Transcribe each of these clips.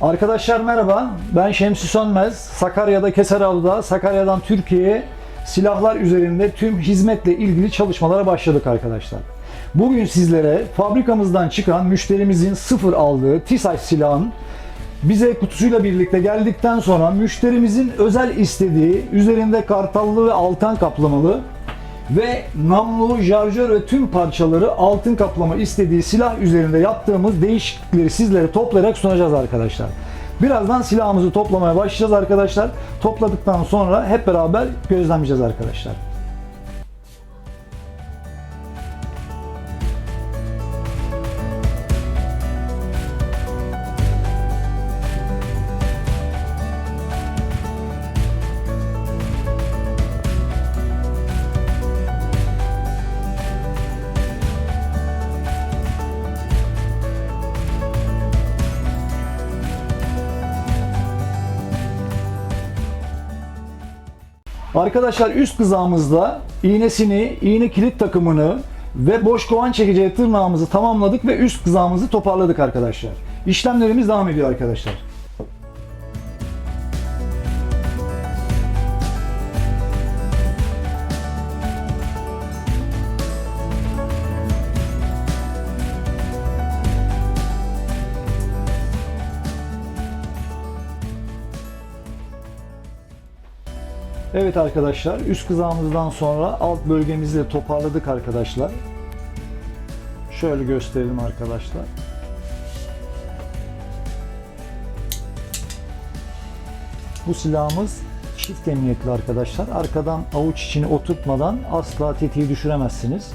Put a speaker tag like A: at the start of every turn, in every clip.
A: Arkadaşlar merhaba. Ben Şemsi Sönmez. Sakarya'da Keserav'da Sakarya'dan Türkiye'ye silahlar üzerinde tüm hizmetle ilgili çalışmalara başladık arkadaşlar. Bugün sizlere fabrikamızdan çıkan müşterimizin sıfır aldığı TİSAŞ silahın bize kutusuyla birlikte geldikten sonra müşterimizin özel istediği üzerinde kartallı ve altan kaplamalı ve namlu, şarjör ve tüm parçaları altın kaplama istediği silah üzerinde yaptığımız değişiklikleri sizlere toplayarak sunacağız arkadaşlar. Birazdan silahımızı toplamaya başlayacağız arkadaşlar. Topladıktan sonra hep beraber gözlemleyeceğiz arkadaşlar. Arkadaşlar üst kızağımızda iğnesini, iğne kilit takımını ve boş kovan çekeceği tırnağımızı tamamladık ve üst kızağımızı toparladık arkadaşlar. İşlemlerimiz devam ediyor arkadaşlar. Evet arkadaşlar üst kızağımızdan sonra alt bölgemizi de toparladık arkadaşlar. Şöyle gösterelim arkadaşlar. Bu silahımız çift emniyetli arkadaşlar. Arkadan avuç içini oturtmadan asla tetiği düşüremezsiniz.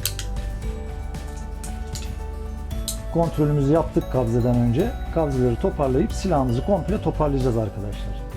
A: Kontrolümüzü yaptık kabzeden önce. Kabzeleri toparlayıp silahımızı komple toparlayacağız arkadaşlar.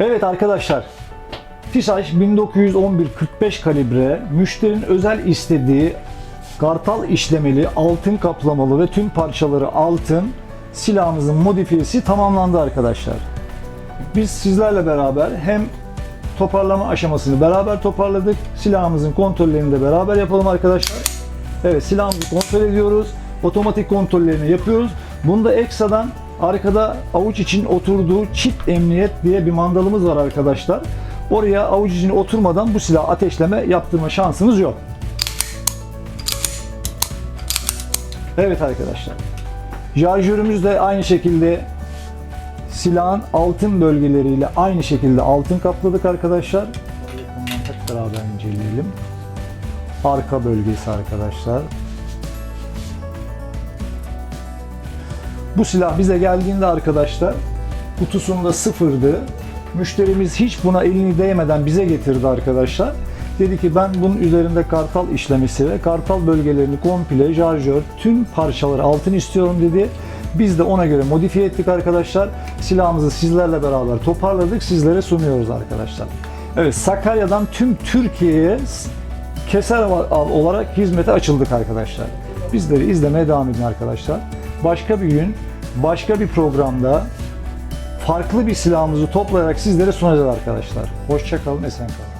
A: Evet arkadaşlar. TİSAŞ 1911 45 kalibre müşterinin özel istediği kartal işlemeli, altın kaplamalı ve tüm parçaları altın silahımızın modifiyesi tamamlandı arkadaşlar. Biz sizlerle beraber hem toparlama aşamasını beraber toparladık. Silahımızın kontrollerini de beraber yapalım arkadaşlar. Evet silahımızı kontrol ediyoruz. Otomatik kontrollerini yapıyoruz. Bunda ekstradan arkada avuç için oturduğu çift emniyet diye bir mandalımız var arkadaşlar. Oraya avuç için oturmadan bu silah ateşleme yaptırma şansınız yok. Evet arkadaşlar. Şarjörümüz de aynı şekilde silahın altın bölgeleriyle aynı şekilde altın kapladık arkadaşlar. Hep beraber inceleyelim. Arka bölgesi arkadaşlar. Bu silah bize geldiğinde arkadaşlar kutusunda sıfırdı. Müşterimiz hiç buna elini değmeden bize getirdi arkadaşlar. Dedi ki ben bunun üzerinde kartal işlemesi ve kartal bölgelerini komple şarjör tüm parçaları altın istiyorum dedi. Biz de ona göre modifiye ettik arkadaşlar. Silahımızı sizlerle beraber toparladık. Sizlere sunuyoruz arkadaşlar. Evet Sakarya'dan tüm Türkiye'ye keser olarak hizmete açıldık arkadaşlar. Bizleri izlemeye devam edin arkadaşlar. Başka bir gün, başka bir programda farklı bir silahımızı toplayarak sizlere sunacağız arkadaşlar. Hoşçakalın, esen kalın.